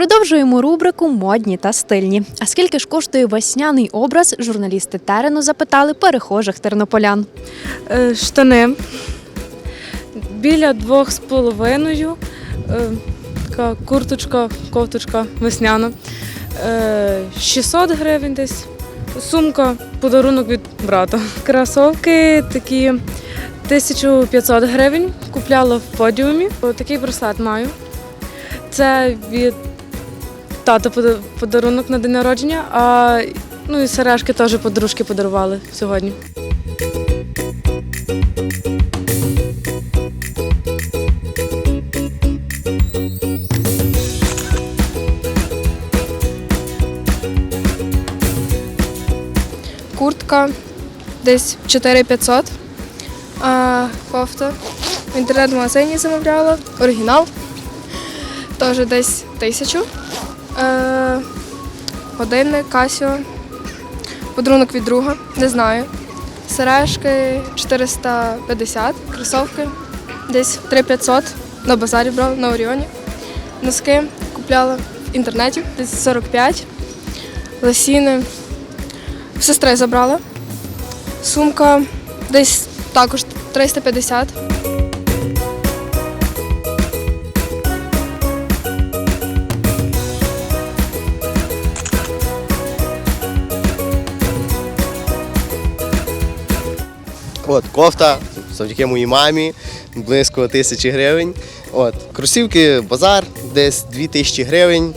Продовжуємо рубрику Модні та стильні. А скільки ж коштує весняний образ? Журналісти терену запитали перехожих тернополян. Е, Штани біля двох з половиною. Е, Така курточка, кофточка весняна. Е, 600 гривень десь. Сумка, подарунок від брата. Кросовки такі 1500 гривень. Купляла в подіумі. Такий браслет маю. Це від тата подарунок на день народження, а ну і сережки теж подружки подарували сьогодні. куртка десь 4500, а кофта в інтернет-магазині замовляла, оригінал, теж десь 1000. Е, годинник, Casio, подарунок від друга, не знаю. Сережки 450, кросовки десь 3500, на базарі брала, на Оріоні. Носки купляла в інтернеті, десь 45. Лосіни сестри забрала. Сумка десь також 350. От, кофта, завдяки моїй мамі, близько тисячі гривень. От, кросівки, базар, десь 2000 гривень.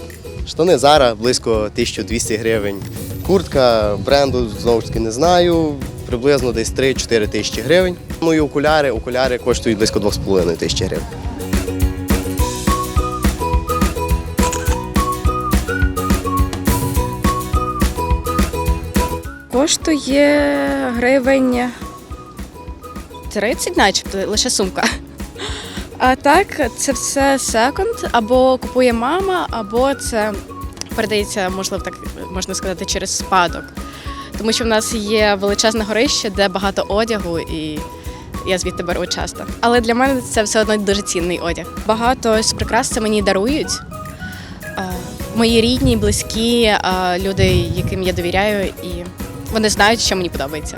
Штани Зара близько 1200 гривень. Куртка бренду знову ж таки не знаю. Приблизно десь 3-4 тисячі гривень. Ну і окуляри. Окуляри коштують близько 2,5 тисячі гривень. Коштує гривень 30, начебто, лише сумка. А так, це все секонд, або купує мама, або це передається, можливо, так можна сказати, через спадок. Тому що в нас є величезне горище, де багато одягу, і я звідти беру часто. Але для мене це все одно дуже цінний одяг. Багато з прикрас це мені дарують. Мої рідні, близькі, люди, яким я довіряю, і вони знають, що мені подобається.